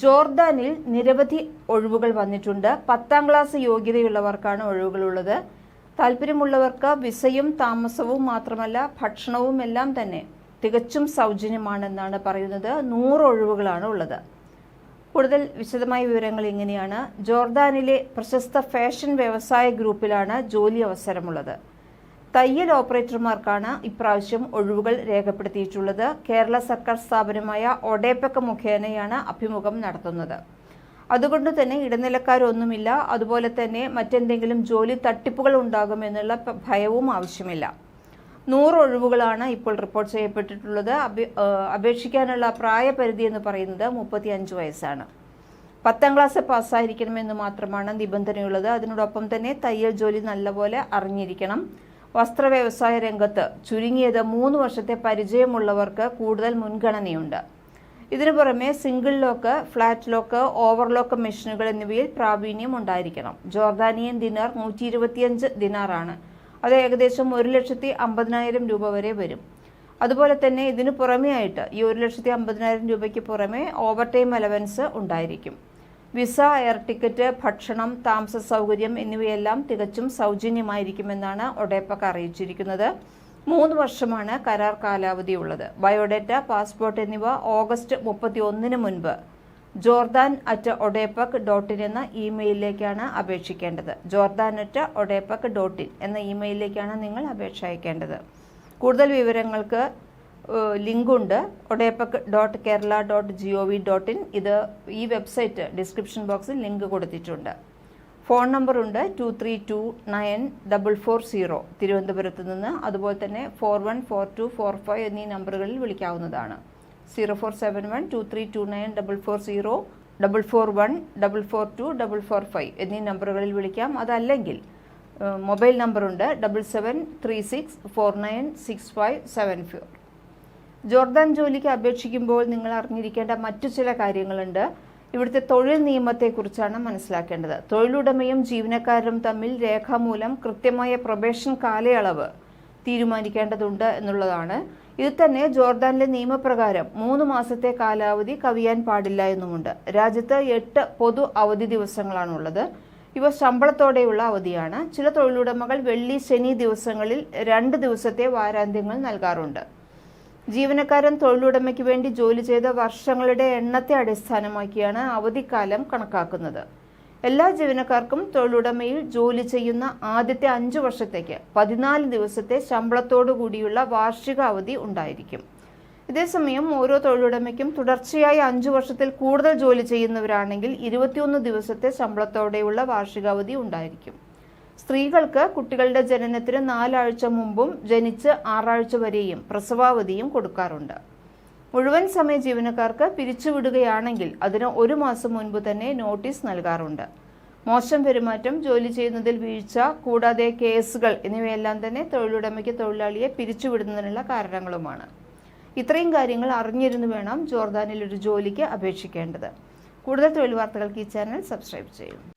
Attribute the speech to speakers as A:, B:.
A: ജോർദാനിൽ നിരവധി ഒഴിവുകൾ വന്നിട്ടുണ്ട്. പത്താം ക്ലാസ് യോഗ്യതയുള്ളവർക്കാണ് ഒഴിവുകളുള്ളത്. താല്പര്യമുള്ളവർക്ക് വിസയും താമസവും മാത്രമല്ല ഭക്ഷണവും എല്ലാം തന്നെ തികച്ചും സൗജന്യമാണെന്നാണ് പറയുന്നത്. നൂറ് ഒഴിവുകളാണ് ഉള്ളത്. കൂടുതൽ വിശദമായ വിവരങ്ങൾ ഇങ്ങനെയാണ്. ജോർദാനിലെ പ്രശസ്ത ഫാഷൻ വ്യവസായ ഗ്രൂപ്പിലാണ് ജോലി അവസരമുള്ളത്. തയ്യൽ ഓപ്പറേറ്റർമാർക്കാണ് ഇപ്രാവശ്യം ഒഴിവുകൾ രേഖപ്പെടുത്തിയിട്ടുള്ളത്. കേരള സർക്കാർ സ്ഥാപനമായ ഒഡേപ്പക്ക മുഖേനയാണ് അഭിമുഖം നടത്തുന്നത്. അതുകൊണ്ട് തന്നെ ഇടനിലക്കാരൊന്നുമില്ല. അതുപോലെ തന്നെ മറ്റെന്തെങ്കിലും ജോലി തട്ടിപ്പുകൾ ഉണ്ടാകുമെന്നുള്ള ഭയവും ആവശ്യമില്ല. നൂറ് ഒഴിവുകളാണ് ഇപ്പോൾ റിപ്പോർട്ട് ചെയ്യപ്പെട്ടിട്ടുള്ളത്. അപേ- അപേക്ഷിക്കാനുള്ള പ്രായപരിധി എന്ന് പറയുന്നത് മുപ്പത്തി അഞ്ച് വയസ്സാണ്. പത്താം ക്ലാസ് പാസ്സായിരിക്കണമെന്ന് മാത്രമാണ് നിബന്ധനയുള്ളത്. അതിനോടൊപ്പം തന്നെ തയ്യൽ ജോലി നല്ലപോലെ അറിഞ്ഞിരിക്കണം. വസ്ത്ര വ്യവസായ രംഗത്ത് ചുരുങ്ങിയത് മൂന്ന് വർഷത്തെ പരിചയമുള്ളവർക്ക് കൂടുതൽ മുൻഗണനയുണ്ട്. ഇതിനു പുറമെ single lock flat lock overlock മെഷീനുകൾ എന്നിവയിൽ പ്രാവീണ്യം ഉണ്ടായിരിക്കണം. ജോർദാനിയൻ ദിനാർ നൂറ്റി ഇരുപത്തിയഞ്ച് ദിനാറാണ് അത് ഏകദേശം ഒരു ലക്ഷത്തി അമ്പതിനായിരം രൂപ വരെ വരും. അതുപോലെ തന്നെ ഇതിനു പുറമെ ആയിട്ട് ഈ ഒരു ലക്ഷത്തി അമ്പതിനായിരം രൂപയ്ക്ക് പുറമെ ഓവർ ടൈം അലവൻസ് ഉണ്ടായിരിക്കും. വിസ എയർ ടിക്കറ്റ് ഭക്ഷണം താമസ സൗകര്യം എന്നിവയെല്ലാം തികച്ചും സൗജന്യമായിരിക്കുമെന്നാണ് ഒഡേപ്പക് അറിയിച്ചിരിക്കുന്നത്. മൂന്ന് വർഷമാണ് കരാർ കാലാവധിയുള്ളത്. ബയോഡേറ്റ പാസ്പോർട്ട് എന്നിവ ഓഗസ്റ്റ് മുപ്പത്തി ഒന്നിന് മുൻപ്. Jordan at ODEPC dot in എന്ന ഇമെയിലിലേക്കാണ് അപേക്ഷിക്കേണ്ടത്. Jordan at ODEPC dot in എന്ന ഇമെയിലിലേക്കാണ് നിങ്ങൾ അപേക്ഷ അയക്കേണ്ടത്. കൂടുതൽ വിവരങ്ങൾക്ക് ലിങ്കുണ്ട്. ODEPC dot Kerala dot G O V dot in. ഇത് ഈ വെബ്സൈറ്റ് ഡിസ്ക്രിപ്ഷൻ ബോക്സിൽ ലിങ്ക് കൊടുത്തിട്ടുണ്ട്. Phone നമ്പറുണ്ട് two three two nine double four zero തിരുവനന്തപുരത്ത് നിന്ന് അതുപോലെ തന്നെ four one four two four five എന്നീ നമ്പറുകളിൽ വിളിക്കാവുന്നതാണ്. Zero four seven one two three two nine double four zero double four one double four two double four five എന്നീ നമ്പറുകളിൽ വിളിക്കാം. അതല്ലെങ്കിൽ mobile നമ്പറുണ്ട് double seven three six four nine six five seven four Jordan ജോലിക്ക് അപേക്ഷിക്കുമ്പോൾ നിങ്ങൾ അറിഞ്ഞിരിക്കേണ്ട മറ്റു ചില കാര്യങ്ങളുണ്ട്. ഇവിടുത്തെ തൊഴിൽ നിയമത്തെക്കുറിച്ചാണ് മനസ്സിലാക്കേണ്ടത്. തൊഴിലുടമയും ജീവനക്കാരും തമ്മിൽ രേഖാമൂലം കൃത്യമായ പ്രൊബേഷൻ കാലയളവ് തീരുമാനിക്കേണ്ടതുണ്ട് എന്നുള്ളതാണ്. ഇത് തന്നെ ജോർദാനിലെ നിയമപ്രകാരം മൂന്ന് മാസത്തെ കാലാവധി കവിയാൻ പാടില്ല എന്നുമുണ്ട്. രാജ്യത്ത് എട്ട് പൊതു അവധി ദിവസങ്ങളാണുള്ളത്. ഇവ ശമ്പളത്തോടെയുള്ള അവധിയാണ്. ചില തൊഴിലുടമകൾ വെള്ളി ശനി ദിവസങ്ങളിൽ രണ്ട് ദിവസത്തെ വാരാന്ത്യങ്ങൾ നൽകാറുണ്ട്. ജീവനക്കാരൻ തൊഴിലുടമയ്ക്ക് വേണ്ടി ജോലി ചെയ്ത വർഷങ്ങളുടെ എണ്ണത്തെ അടിസ്ഥാനമാക്കിയാണ് അവധിക്കാലം കണക്കാക്കുന്നത്. എല്ലാ ജീവനക്കാർക്കും തൊഴിലുടമയിൽ ജോലി ചെയ്യുന്ന ആദ്യത്തെ അഞ്ചു വർഷത്തേക്ക് പതിനാല് ദിവസത്തെ ശമ്പളത്തോടു കൂടിയുള്ള വാർഷിക അവധി ഉണ്ടായിരിക്കും. ഇതേസമയം ഓരോ തൊഴിലുടമയ്ക്കും തുടർച്ചയായി അഞ്ചു വർഷത്തിൽ കൂടുതൽ ജോലി ചെയ്യുന്നവരാണെങ്കിൽ ഇരുപത്തിയൊന്ന് ദിവസത്തെ ശമ്പളത്തോടെയുള്ള വാർഷികാവധി ഉണ്ടായിരിക്കും. സ്ത്രീകൾക്ക് കുട്ടികളുടെ ജനനത്തിന് നാലാഴ്ച മുമ്പും ജനിച്ച് ആറാഴ്ച വരെയും പ്രസവാവധിയും കൊടുക്കാറുണ്ട്. മുഴുവൻ സമയ ജീവനക്കാർക്ക് പിരിച്ചുവിടുകയാണെങ്കിൽ അതിന് ഒരു മാസം മുൻപ് തന്നെ നോട്ടീസ് നൽകാറുണ്ട്. മോശം പെരുമാറ്റം ജോലി ചെയ്യുന്നതിൽ വീഴ്ച കൂടാതെ കേസുകൾ എന്നിവയെല്ലാം തന്നെ തൊഴിലുടമയ്ക്ക് തൊഴിലാളിയെ പിരിച്ചുവിടുന്നതിനുള്ള കാരണങ്ങളുമാണ്. ഇത്രയും കാര്യങ്ങൾ അറിഞ്ഞിരുന്നു വേണം ജോർദാനിൽ ഒരു ജോലിക്ക് അപേക്ഷിക്കേണ്ടത്. കൂടുതൽ തൊഴിൽ വാർത്തകൾക്ക് ഈ ചാനൽ സബ്സ്ക്രൈബ് ചെയ്യും.